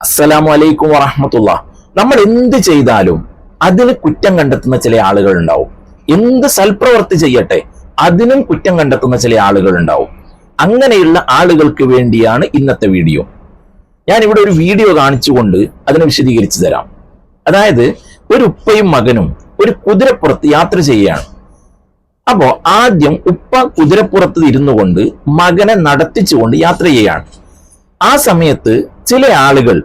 അസ്സലാമു അലൈക്കും വറഹമത്തുള്ള. നമ്മൾ എന്ത് ചെയ്താലും അതിന് കുറ്റം കണ്ടെത്തുന്ന ചില ആളുകൾ ഉണ്ടാവും. എന്ത് സൽപ്രവർത്തി ചെയ്യട്ടെ അതിനും കുറ്റം കണ്ടെത്തുന്ന ചില ആളുകൾ ഉണ്ടാവും. അങ്ങനെയുള്ള ആളുകൾക്ക് വേണ്ടിയാണ് ഇന്നത്തെ വീഡിയോ. ഞാൻ ഇവിടെ ഒരു വീഡിയോ കാണിച്ചുകൊണ്ട് അതിനെ വിശദീകരിച്ചു തരാം. അതായത് ഒരു ഉപ്പയും മകനും ഒരു കുതിരപ്പുറത്ത് യാത്ര ചെയ്യുകയാണ്. അപ്പോ ആദ്യം ഉപ്പ കുതിരപ്പുറത്ത് ഇരുന്നു കൊണ്ട് മകനെ നടത്തിച്ചുകൊണ്ട് യാത്ര ചെയ്യാണ് ആ സമയത്ത് ചില ആളുകൾ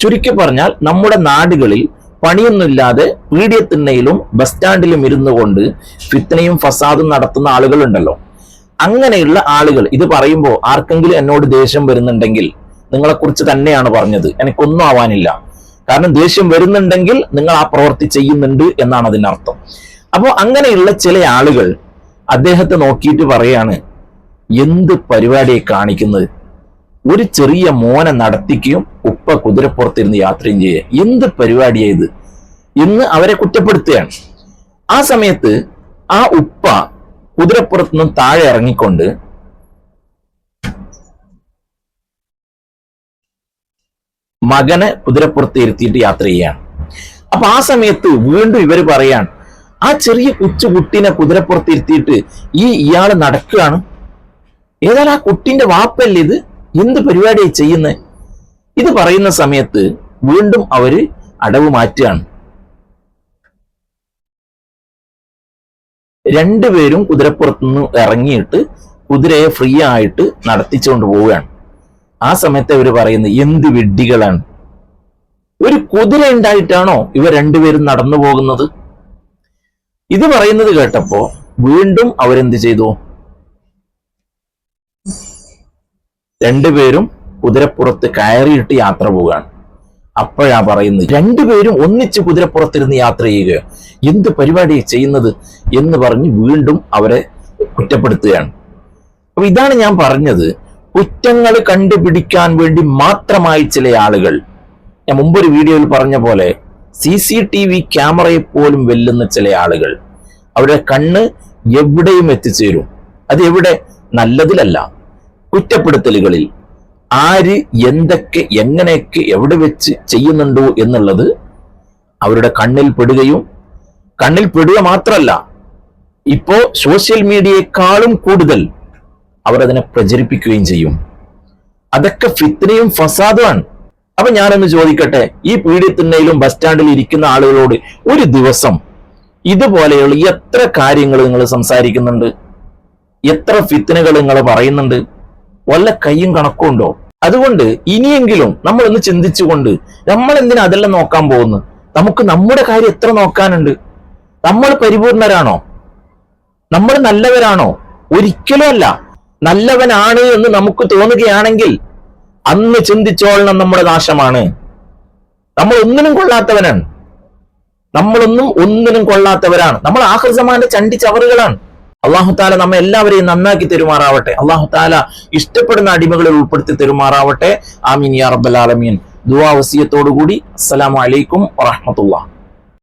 ചുരുക്കി പറഞ്ഞാൽ നമ്മുടെ നാടുകളിൽ പണിയൊന്നുമില്ലാതെ പീഡിയത്തിണ്ണയിലും ബസ് സ്റ്റാൻഡിലും ഇരുന്നു കൊണ്ട് ഫിത്തനയും ഫസാദും നടത്തുന്ന ആളുകളുണ്ടല്ലോ അങ്ങനെയുള്ള ആളുകൾ ഇത് പറയുമ്പോൾ ആർക്കെങ്കിലും എന്നോട് ദേഷ്യം വരുന്നുണ്ടെങ്കിൽ നിങ്ങളെക്കുറിച്ച് തന്നെയാണ് പറഞ്ഞത്. എനിക്കൊന്നും ആവാനില്ല. കാരണം ദേഷ്യം വരുന്നുണ്ടെങ്കിൽ നിങ്ങൾ ആ പ്രവൃത്തി ചെയ്യുന്നുണ്ട് എന്നാണ് അതിനർത്ഥം. അപ്പോൾ അങ്ങനെയുള്ള ചില ആളുകൾ അദ്ദേഹത്തെ നോക്കിയിട്ട് പറയാണ് എന്ത് പരിപാടിയെ കാണിക്കുന്നത്? ഒരു ചെറിയ മോനെ നടത്തിക്കുകയും ഉപ്പ കുതിരപ്പുറത്തിരുന്ന് യാത്രയും ചെയ്യുക എന്ത് പരിപാടിയായത് എന്ന് അവരെ കുറ്റപ്പെടുത്തുകയാണ്. ആ സമയത്ത് ആ ഉപ്പ കുതിരപ്പുറത്ത് നിന്നും താഴെ ഇറങ്ങിക്കൊണ്ട് മകനെ കുതിരപ്പുറത്ത് ഇരുത്തിയിട്ട് യാത്ര ചെയ്യാണ്. അപ്പൊ ആ സമയത്ത് വീണ്ടും ഇവർ പറയാണ് ആ ചെറിയ കൊച്ചു കുട്ടീനെ കുതിരപ്പുറത്ത് ഇരുത്തിയിട്ട് ഈ ഇയാൾ നടക്കുകയാണ്? ഏതായാലും ആ കുട്ടിന്റെ വാപ്പല്ലേ ഇത്? എന്ത് പരിപാടിയായി ചെയ്യുന്നത് ഇത് പറയുന്ന സമയത്ത് വീണ്ടും അവർ അടവ് മാറ്റുകയാണ്. രണ്ടുപേരും കുതിരപ്പുറത്തുനിന്ന് ഇറങ്ങിയിട്ട് കുതിരയെ ഫ്രീ ആയിട്ട് നടത്തിച്ചുകൊണ്ട് പോവുകയാണ്. ആ സമയത്ത് അവർ പറയുന്നത് എന്ത് വിഡ്ഢികളാണ്. ഒരു കുതിര ഉണ്ടായിട്ടാണോ ഇവർ രണ്ടുപേരും നടന്നു പോകുന്നത്? ഇത് പറയുന്നത് കേട്ടപ്പോ വീണ്ടും അവരെന്ത് ചെയ്തു? രണ്ടുപേരും കുതിരപ്പുറത്ത് കയറിയിട്ട് യാത്ര പോവുകയാണ്. അപ്പോഴാ പറയുന്നത് രണ്ടുപേരും ഒന്നിച്ച് കുതിരപ്പുറത്തിരുന്ന് യാത്ര ചെയ്യുക എന്ത് പരിപാടി ചെയ്യുന്നത്? എന്ന് പറഞ്ഞ് വീണ്ടും അവരെ കുറ്റപ്പെടുത്തുകയാണ്. അപ്പൊ ഇതാണ് ഞാൻ പറഞ്ഞത് കുറ്റങ്ങൾ കണ്ടുപിടിക്കാൻ വേണ്ടി മാത്രമായി ചില ആളുകൾ. ഞാൻ മുമ്പൊരു വീഡിയോയിൽ പറഞ്ഞ പോലെ സി സി ടി വി ക്യാമറയെ പോലും വെല്ലുന്ന ചില ആളുകൾ. അവരുടെ കണ്ണ് എവിടെയും എത്തിച്ചേരും. അത് എവിടെ? നല്ലതിലല്ല. കുറ്റപ്പെടുത്തലുകളിൽ ആര് എന്തൊക്കെ എങ്ങനെയൊക്കെ എവിടെ വെച്ച് ചെയ്യുന്നുണ്ടോ എന്നുള്ളത് അവരുടെ കണ്ണിൽ പെടുകയും കണ്ണിൽ പെടുക മാത്രമല്ല ഇപ്പോ സോഷ്യൽ മീഡിയയെക്കാളും കൂടുതൽ അവർ അതിനെ പ്രചരിപ്പിക്കുകയും ചെയ്യും. അതൊക്കെ ഫിത്നയും ഫസാദുമാണ്. അപ്പൊ ഞാനൊന്ന് ചോദിക്കട്ടെ ഈ പീഡിത്തിണ്ണയിലും ബസ് സ്റ്റാൻഡിൽ ഇരിക്കുന്ന ആളുകളോട് ഒരു ദിവസം ഇതുപോലെയുള്ള എത്ര കാര്യങ്ങൾ നിങ്ങൾ സംസാരിക്കുന്നുണ്ട്? എത്ര ഫിത്നകൾ നിങ്ങൾ പറയുന്നുണ്ട്? വല്ല കൈയും കണക്കും ഉണ്ടോ? അതുകൊണ്ട് ഇനിയെങ്കിലും നമ്മൾ ഒന്ന് ചിന്തിച്ചുകൊണ്ട് നമ്മൾ എന്തിനാ അതെല്ലാം നോക്കാൻ പോകുന്നു നമുക്ക് നമ്മുടെ കാര്യം എത്ര നോക്കാനുണ്ട്? നമ്മൾ പരിപൂർണരാണോ? നമ്മൾ നല്ലവരാണോ? ഒരിക്കലും അല്ല. നല്ലവനാണ് എന്ന് നമുക്ക് തോന്നുകയാണെങ്കിൽ അന്ന് ചിന്തിച്ചോളണം നമ്മുടെ നാശമാണ്. നമ്മൾ ഒന്നിനും കൊള്ളാത്തവനാണ്. നമ്മളൊന്നും ഒന്നിനും കൊള്ളാത്തവരാണ്. നമ്മൾ ആഹൃസമാന്റെ ചണ്ടി ചവറുകളാണ്. അള്ളാഹു താല നമ്മെ എല്ലാവരെയും നന്നാക്കി തെരുമാറാവട്ടെ. അള്ളാഹു താല ഇഷ്ടപ്പെടുന്ന അടിമകളിൽ ഉൾപ്പെടുത്തി തെരുമാറാവട്ടെ. ആമീൻ യാ റബ്ബൽ ആലമീൻ. ദുവാ വസിയത്തോടുകൂടി. അസ്സലാമു അലൈക്കും വറഹ്മത്തുള്ളാഹി.